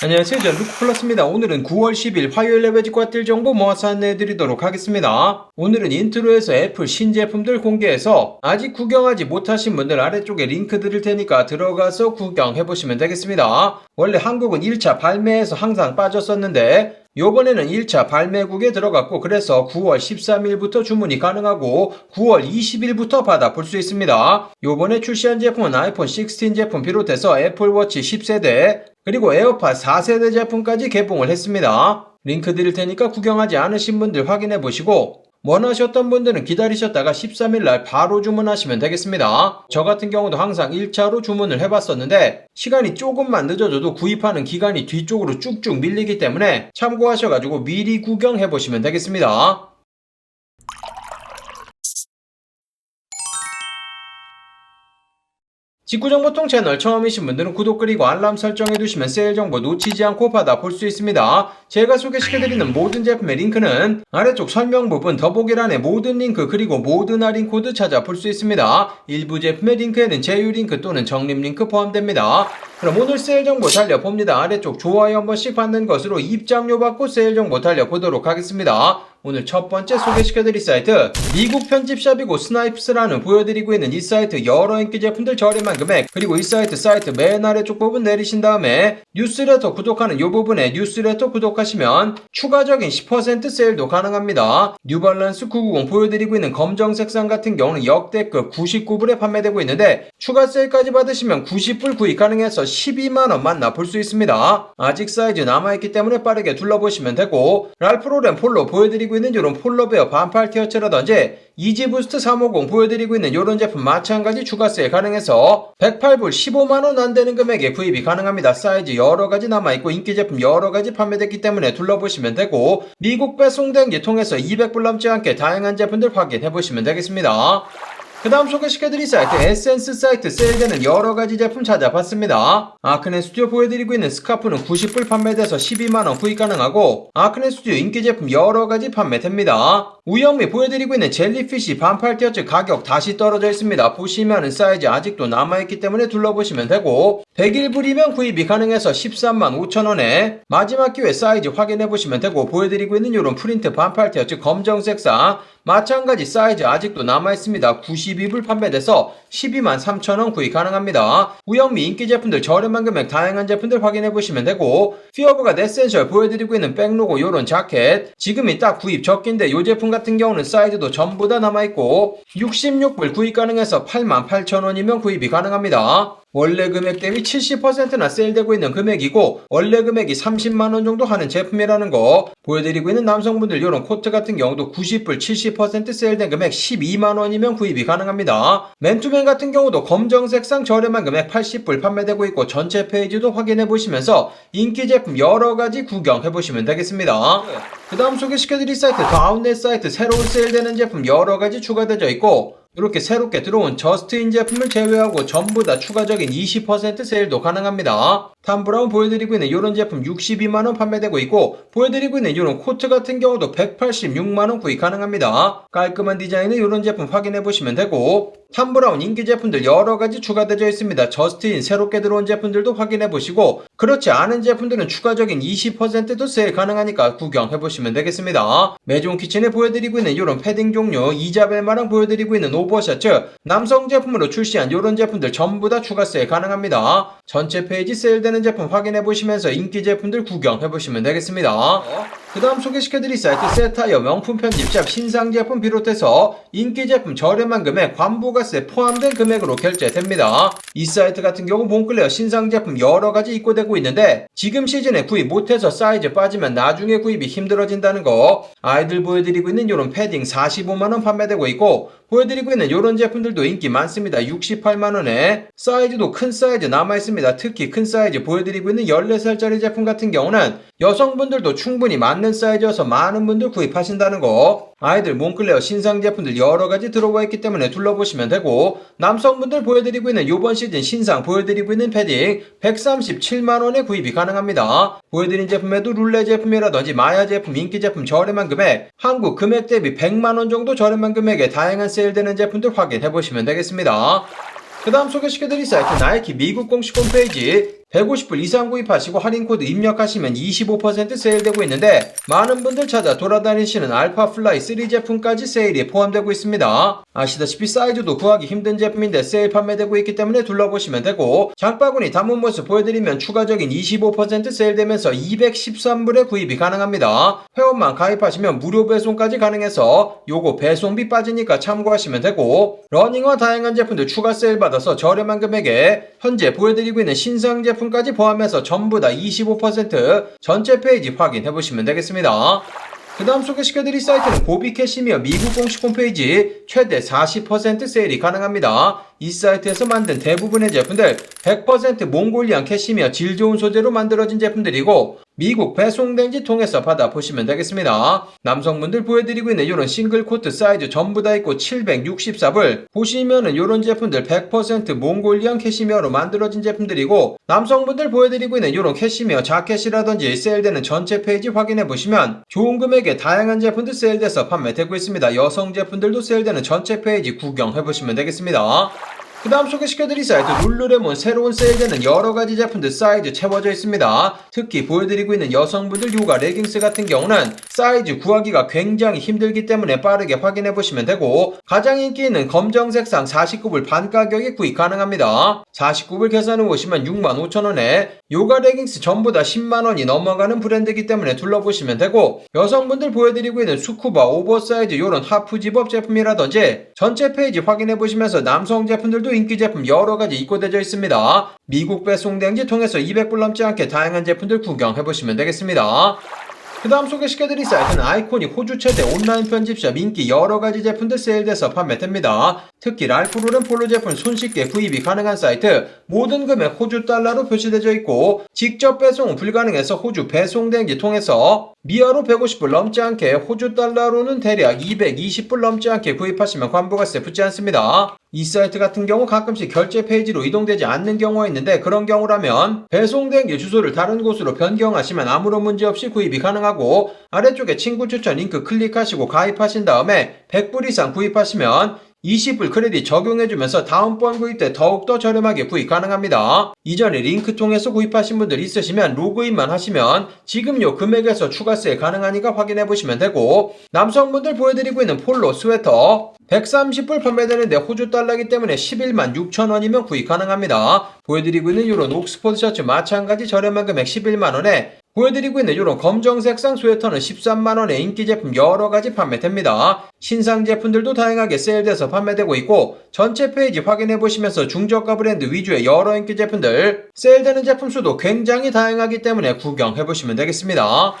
안녕하세요. 저는 루크플러스입니다. 오늘은 9월 10일 화요일에 외직과뜰 정보 모아서 안내해드리도록 하겠습니다. 오늘은 인트로에서 애플 신제품들 공개해서 아직 구경하지 못하신 분들 아래쪽에 링크 드릴 테니까 들어가서 구경해보시면 되겠습니다. 원래 한국은 1차 발매에서 항상 빠졌었는데 요번에는 1차 발매국에 들어갔고 그래서 9월 13일부터 주문이 가능하고 9월 20일부터 받아 볼 수 있습니다. 요번에 출시한 제품은 아이폰 16 제품 비롯해서 애플워치 10세대 그리고 에어팟 4세대 제품까지 개봉을 했습니다. 링크 드릴 테니까 구경하지 않으신 분들 확인해 보시고 원하셨던 분들은 기다리셨다가 13일 날 바로 주문하시면 되겠습니다. 저 같은 경우도 항상 1차로 주문을 해봤었는데 시간이 조금만 늦어져도 구입하는 기간이 뒤쪽으로 쭉쭉 밀리기 때문에 참고하셔가지고 미리 구경해 보시면 되겠습니다. 직구정보통 채널 처음이신 분들은 구독 그리고 알람 설정해 두시면 세일 정보 놓치지 않고 받아볼 수 있습니다. 제가 소개시켜드리는 모든 제품의 링크는 아래쪽 설명 부분 더보기란에 모든 링크 그리고 모든 할인 코드 찾아볼 수 있습니다. 일부 제품의 링크에는 제휴 링크 또는 적립 링크 포함됩니다. 그럼 오늘 세일 정보 달려봅니다. 아래쪽 좋아요 한 번씩 받는 것으로 입장료 받고 세일 정보 달려보도록 하겠습니다. 오늘 첫 번째 소개시켜드릴 사이트 미국 편집샵이고 스나이프스라는 보여드리고 있는 이 사이트 여러 인기 제품들 저렴한 금액 그리고 이 사이트 사이트 맨 아래쪽 부분 내리신 다음에 뉴스레터 구독하는 이 부분에 뉴스레터 구독하시면 추가적인 10% 세일도 가능합니다. 뉴발란스 990 보여드리고 있는 검정 색상 같은 경우는 역대급 99불에 판매되고 있는데 추가 세일까지 받으시면 90불 구입 가능해서 12만원 만나볼 수 있습니다. 아직 사이즈 남아있기 때문에 빠르게 둘러보시면 되고 랄프로렌 폴로 보여드리고 있는 이런 폴로베어 반팔 티셔츠라든지 이지부스트 350 보여드리고 있는 이런 제품 마찬가지 추가 세일 가능해서 108불 15만원 안 되는 금액에 구입이 가능합니다. 사이즈 여러가지 남아있고 인기 제품 여러가지 판매됐기 때문에 둘러보시면 되고 미국 배송대행지 통해서 200불 넘지 않게 다양한 제품들 확인해보시면 되겠습니다. 그 다음 소개시켜드릴 사이트 에센스 사이트 세일되는 여러가지 제품 찾아봤습니다. 아크네 스튜디오 보여드리고 있는 스카프는 90불 판매돼서 12만원 구입 가능하고 아크네 스튜디오 인기 제품 여러가지 판매됩니다. 우영미 보여드리고 있는 젤리피쉬 반팔 티셔츠 가격 다시 떨어져 있습니다. 보시면은 사이즈 아직도 남아있기 때문에 둘러보시면 되고 100일불이면 구입이 가능해서 13만 5천원에 마지막 기회 사이즈 확인해보시면 되고 보여드리고 있는 이런 프린트 반팔 티셔츠 검정 색상 마찬가지 사이즈 아직도 남아있습니다. 92불 판매돼서 12만 3천원 구입 가능합니다. 우영미 인기 제품들 저렴한 금액 다양한 제품들 확인해 보시면 되고 피어버가 네센셜 보여드리고 있는 백로고 요런 자켓 지금이 딱 구입 적긴데 요 제품 같은 경우는 사이즈도 전부 다 남아있고 66불 구입 가능해서 8만 8천원이면 구입이 가능합니다. 원래 금액 대비 70%나 세일되고 있는 금액이고 원래 금액이 30만원 정도 하는 제품이라는 거 보여드리고 있는 남성분들 이런 코트 같은 경우도 90불 70% 세일된 금액 12만원이면 구입이 가능합니다. 맨투맨 같은 경우도 검정색상 저렴한 금액 80불 판매되고 있고 전체 페이지도 확인해 보시면서 인기 제품 여러가지 구경해 보시면 되겠습니다. 그 다음 소개시켜드릴 사이트 더 아웃렛 사이트 새로운 세일되는 제품 여러가지 추가되어 있고 이렇게 새롭게 들어온 저스트인 제품을 제외하고 전부 다 추가적인 20% 세일도 가능합니다. 탐브라운 보여드리고 있는 이런 제품 62만원 판매되고 있고 보여드리고 있는 이런 코트 같은 경우도 186만원 구입 가능합니다. 깔끔한 디자인의 이런 제품 확인해보시면 되고 탐브라운 인기 제품들 여러 가지 추가되어 있습니다. 저스트인 새롭게 들어온 제품들도 확인해 보시고 그렇지 않은 제품들은 추가적인 20%도 세일 가능하니까 구경해 보시면 되겠습니다. 매종 키친에 보여드리고 있는 이런 패딩 종류 이자벨마랑 보여드리고 있는 오버 셔츠 남성 제품으로 출시한 이런 제품들 전부 다 추가 세일 가능합니다. 전체 페이지 세일되는 제품 확인해 보시면서 인기 제품들 구경해 보시면 되겠습니다. 그 다음 소개시켜드릴 사이트 세타이어 명품 편집샵 신상 제품 비롯해서 인기 제품 저렴한 금액 관부가세 포함된 금액으로 결제됩니다. 이 사이트 같은 경우 몽클레어 신상 제품 여러가지 입고되고 있는데 지금 시즌에 구입 못해서 사이즈 빠지면 나중에 구입이 힘들어진다는 거 아이들 보여드리고 있는 이런 패딩 45만원 판매되고 있고 보여드리고 있는 이런 제품들도 인기 많습니다. 68만원에 사이즈도 큰 사이즈 남아있습니다. 특히 큰 사이즈 보여드리고 있는 14살짜리 제품 같은 경우는 여성분들도 충분히 맞는 사이즈여서 많은 분들 구입하신다는 거 아이들 몽클레어 신상 제품들 여러가지 들어가 있기 때문에 둘러보시면 되고 남성분들 보여드리고 있는 이번 시즌 신상 보여드리고 있는 패딩 137만원에 구입이 가능합니다. 보여드린 제품에도 룰레 제품이라든지 마야 제품 인기 제품 저렴한 금액 한국 금액 대비 100만원 정도 저렴한 금액에 다양한 세일되는 제품들 확인해보시면 되겠습니다. 그 다음 소개시켜드릴 사이트 나이키 미국 공식 홈페이지 150불 이상 구입하시고 할인 코드 입력하시면 25% 세일되고 있는데 많은 분들 찾아 돌아다니시는 알파 플라이 3 제품까지 세일이 포함되고 있습니다. 아시다시피 사이즈도 구하기 힘든 제품인데 세일 판매되고 있기 때문에 둘러보시면 되고 장바구니 담은 모습 보여드리면 추가적인 25% 세일되면서 213불에 구입이 가능합니다. 회원만 가입하시면 무료 배송까지 가능해서 요거 배송비 빠지니까 참고하시면 되고 러닝화 다양한 제품들 추가 세일 받아서 저렴한 금액에 현재 보여드리고 있는 신상 제품 까지 포함해서 전부 다 25% 전체 페이지 확인해 보시면 되겠습니다. 그 다음 소개시켜드릴 사이트는 고비 캐시미어 미국 공식 홈페이지 최대 40% 세일이 가능합니다. 이 사이트에서 만든 대부분의 제품들 100% 몽골리안 캐시미어 질 좋은 소재로 만들어진 제품들이고 미국 배송된지 통해서 받아보시면 되겠습니다. 남성분들 보여드리고 있는 이런 싱글 코트 사이즈 전부 다 있고 764불 보시면은 이런 제품들 100% 몽골리안 캐시미어로 만들어진 제품들이고 남성분들 보여드리고 있는 이런 캐시미어 자켓이라든지 세일되는 전체 페이지 확인해 보시면 좋은 금액에 다양한 제품들 세일돼서 판매되고 있습니다. 여성 제품들도 세일되는 전체 페이지 구경해 보시면 되겠습니다. 그 다음 소개시켜드릴 사이트 룰루레몬 새로운 세일되는 여러가지 제품들 사이즈 채워져 있습니다. 특히 보여드리고 있는 여성분들 요가 레깅스 같은 경우는 사이즈 구하기가 굉장히 힘들기 때문에 빠르게 확인해보시면 되고 가장 인기 있는 검정색상 49불 반 가격에 구입 가능합니다. 49불 계산해 보시면 65,000원에 요가 레깅스 전부 다 10만원이 넘어가는 브랜드이기 때문에 둘러보시면 되고 여성분들 보여드리고 있는 수쿠바 오버사이즈 요런 하프 집업 제품이라든지 전체 페이지 확인해 보시면서 남성 제품들도 인기 제품 여러 가지 입고되어 있습니다. 미국 배송대행지 통해서 200불 넘지 않게 다양한 제품들 구경해 보시면 되겠습니다. 그 다음 소개시켜드릴 사이트는 아이코닉 호주 최대 온라인 편집샵 인기 여러가지 제품들 세일돼서 판매됩니다. 특히 랄프로렌 폴로 제품 손쉽게 구입이 가능한 사이트 모든 금액 호주 달러로 표시되어 있고 직접 배송은 불가능해서 호주 배송 대행지 통해서 미아로 150불 넘지 않게 호주 달러로는 대략 220불 넘지 않게 구입하시면 관부가세 붙지 않습니다. 이 사이트 같은 경우 가끔씩 결제 페이지로 이동되지 않는 경우가 있는데 그런 경우라면 배송대행지 주소를 다른 곳으로 변경하시면 아무런 문제 없이 구입이 가능하고 아래쪽에 친구 추천 링크 클릭하시고 가입하신 다음에 100불 이상 구입하시면 20불 크레딧 적용해주면서 다음번 구입 때 더욱더 저렴하게 구입 가능합니다. 이전에 링크 통해서 구입하신 분들 있으시면 로그인만 하시면 지금 요 금액에서 추가 세일 가능하니까 확인해 보시면 되고 남성분들 보여드리고 있는 폴로 스웨터 130불 판매되는데 호주 달러이기 때문에 11만 6천원이면 구입 가능합니다. 보여드리고 있는 이런 옥스포드 셔츠 마찬가지 저렴한 금액 11만원에 보여드리고 있는 이런 검정색상 스웨터는 13만원의 인기 제품 여러가지 판매됩니다. 신상 제품들도 다양하게 세일돼서 판매되고 있고 전체 페이지 확인해 보시면서 중저가 브랜드 위주의 여러 인기 제품들 세일되는 제품 수도 굉장히 다양하기 때문에 구경해 보시면 되겠습니다.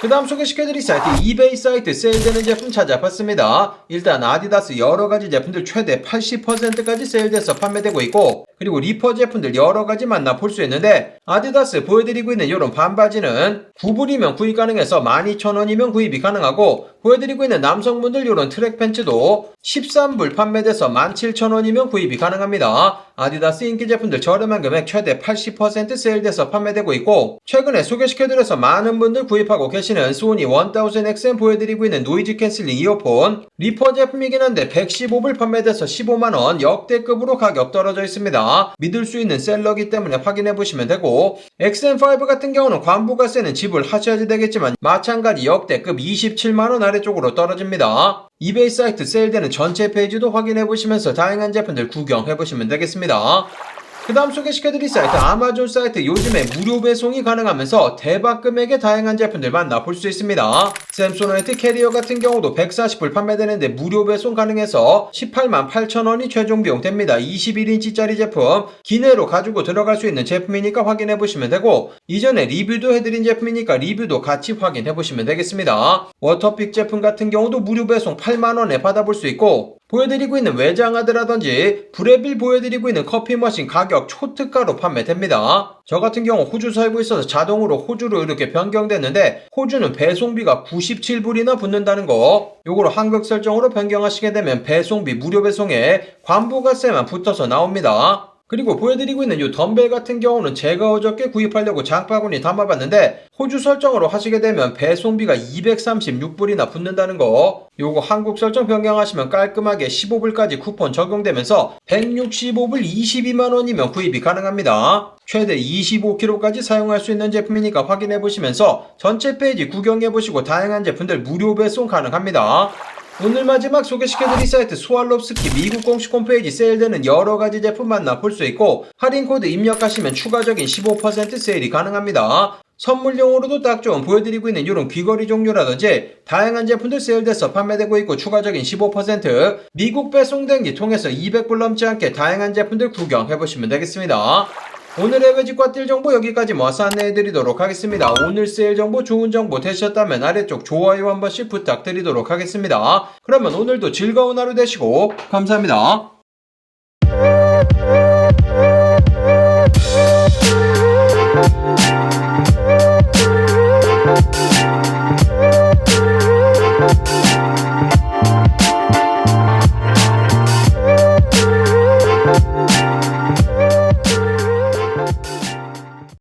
그 다음 소개시켜드릴 사이트 이베이 사이트 세일되는 제품 찾아봤습니다. 일단 아디다스 여러가지 제품들 최대 80%까지 세일돼서 판매되고 있고 그리고 리퍼 제품들 여러 가지 만나볼 수 있는데 아디다스 보여드리고 있는 이런 반바지는 9불이면 구입 가능해서 12,000원이면 구입이 가능하고 보여드리고 있는 남성분들 이런 트랙 팬츠도 13불 판매돼서 17,000원이면 구입이 가능합니다. 아디다스 인기 제품들 저렴한 금액 최대 80% 세일돼서 판매되고 있고 최근에 소개시켜드려서 많은 분들 구입하고 계시는 소니 1000XM 보여드리고 있는 노이즈 캔슬링 이어폰 리퍼 제품이긴 한데 115불 판매돼서 15만원 역대급으로 가격 떨어져 있습니다. 믿을 수 있는 셀러기 때문에 확인해 보시면 되고 XM5 같은 경우는 관부가세는 지불 하셔야 되겠지만 마찬가지 역대급 27만원 아래쪽으로 떨어집니다. 이베이 사이트 세일되는 전체 페이지도 확인해 보시면서 다양한 제품들 구경해 보시면 되겠습니다. 그 다음 소개시켜드릴 사이트 아마존 사이트 요즘에 무료 배송이 가능하면서 대박 금액의 다양한 제품들 만나볼 수 있습니다. 샘소나이트 캐리어 같은 경우도 140불 판매되는데 무료 배송 가능해서 18만 8천원이 최종 비용 됩니다. 21인치짜리 제품 기내로 가지고 들어갈 수 있는 제품이니까 확인해 보시면 되고 이전에 리뷰도 해드린 제품이니까 리뷰도 같이 확인해 보시면 되겠습니다. 워터픽 제품 같은 경우도 무료 배송 8만원에 받아볼 수 있고 보여드리고 있는 외장하드라든지 브레빌 보여드리고 있는 커피 머신 가격 초특가로 판매됩니다. 저 같은 경우 호주 살고 있어서 자동으로 호주로 이렇게 변경됐는데 호주는 배송비가 97불이나 붙는다는 거 요거로 한국 설정으로 변경하시게 되면 배송비 무료 배송에 관부가세만 붙어서 나옵니다. 그리고 보여드리고 있는 이 덤벨 같은 경우는 제가 어저께 구입하려고 장바구니 담아봤는데 호주 설정으로 하시게 되면 배송비가 236불이나 붙는다는 거 요거 한국 설정 변경하시면 깔끔하게 15불까지 쿠폰 적용되면서 165불 22만원이면 구입이 가능합니다. 최대 25kg까지 사용할 수 있는 제품이니까 확인해 보시면서 전체 페이지 구경해 보시고 다양한 제품들 무료 배송 가능합니다. 오늘 마지막 소개시켜드릴 사이트 스왈롭스키 미국 공식 홈페이지 세일되는 여러가지 제품 만나 볼 수 있고 할인 코드 입력하시면 추가적인 15% 세일이 가능합니다. 선물용으로도 딱 좋은 보여드리고 있는 이런 귀걸이 종류라든지 다양한 제품들 세일돼서 판매되고 있고 추가적인 15% 미국 배송den기 통해서 200불 넘지 않게 다양한 제품들 구경해보시면 되겠습니다. 오늘의 외직과 뛸 정보 여기까지 모아서 안내해드리도록 하겠습니다. 오늘 세일 정보 좋은 정보 되셨다면 아래쪽 좋아요 한 번씩 부탁드리도록 하겠습니다. 그러면 오늘도 즐거운 하루 되시고 감사합니다.